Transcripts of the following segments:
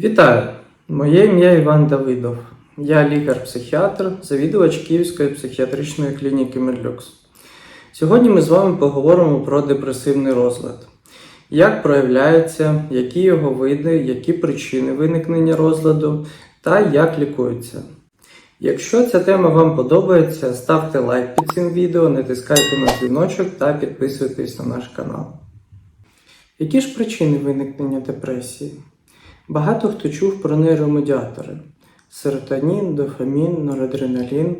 Вітаю! Моє ім'я Іван Давидов. Я лікар-психіатр, завідувач Київської психіатричної клініки Мерлюкс. Сьогодні ми з вами поговоримо про депресивний розлад. Як проявляється, які його види, які причини виникнення розладу та як лікується. Якщо ця тема вам подобається, ставте лайк під цим відео, натискайте на дзвіночок та підписуйтесь на наш канал. Які ж причини виникнення депресії? Багато хто чув про нейромедіатори: серотонін, дофамін, норадреналін.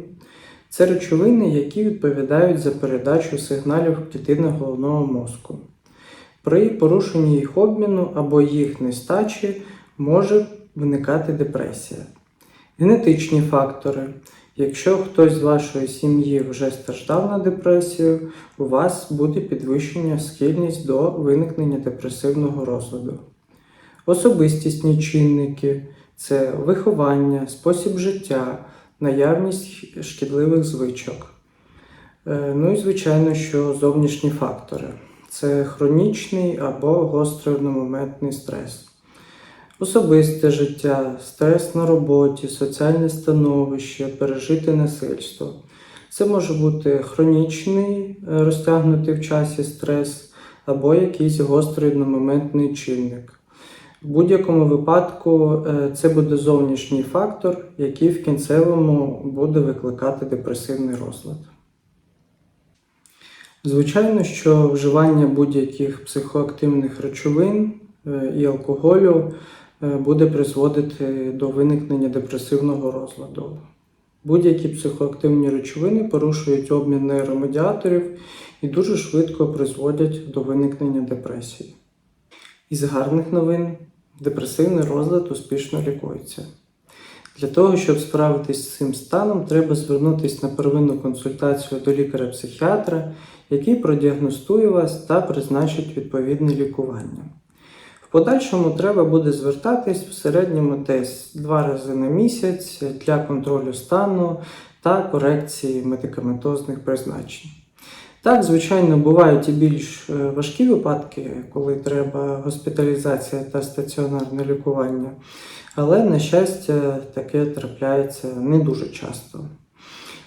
Це речовини, які відповідають за передачу сигналів клітини головного мозку. При порушенні їх обміну або їх нестачі може виникати депресія. Генетичні фактори. Якщо хтось з вашої сім'ї вже страждав на депресію, у вас буде підвищення схильність до виникнення депресивного розладу. Особистісні чинники це виховання, спосіб життя, наявність шкідливих звичок. Е, Ну і, звичайно, що зовнішні фактори це хронічний або гострий одномоментний стрес. Особисте життя, стрес на роботі, соціальне становище, пережите насильство. Це може бути хронічний, е, розтягнутий в часі стрес або якийсь гострий одномоментний чинник. В будь-якому випадку е, це буде зовнішній фактор, який в кінцевому буде викликати депресивний розлад. Звичайно, що вживання будь-яких психоактивних речовин е, і алкоголю е, буде призводити до виникнення депресивного розладу. Будь-які психоактивні речовини порушують обмін нейромедіаторів і дуже швидко призводять до виникнення депресії. Із гарних новин депресивний розлад успішно лікується. Для того, щоб справитись з цим станом, треба звернутися на первинну консультацію до лікаря-психіатра, який продіагностує вас та призначить відповідне лікування. В подальшому треба буде звертатись в середньому десь два рази на місяць для контролю стану та корекції медикаментозних призначень. Так, звичайно, бувають і більш е, важкі випадки, коли треба госпіталізація та стаціонарне лікування, але, на щастя, таке трапляється не дуже часто.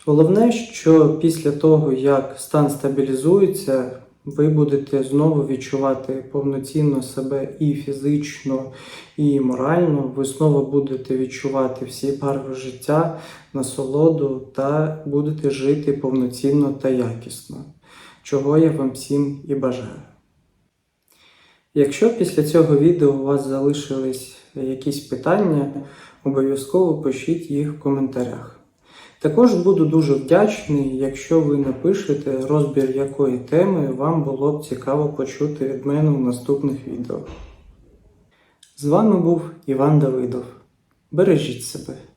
Головне, що після того, як стан стабілізується, ви будете знову відчувати повноцінно себе і фізично, і морально. Ви знову будете відчувати всі барви життя, насолоду та будете жити повноцінно та якісно, чого я вам всім і бажаю. Якщо після цього відео у вас залишились якісь питання, обов'язково пишіть їх в коментарях. Також буду дуже вдячний, якщо ви напишете розбір якої теми вам було б цікаво почути від мене у наступних відео. З вами був Іван Давидов. Бережіть себе!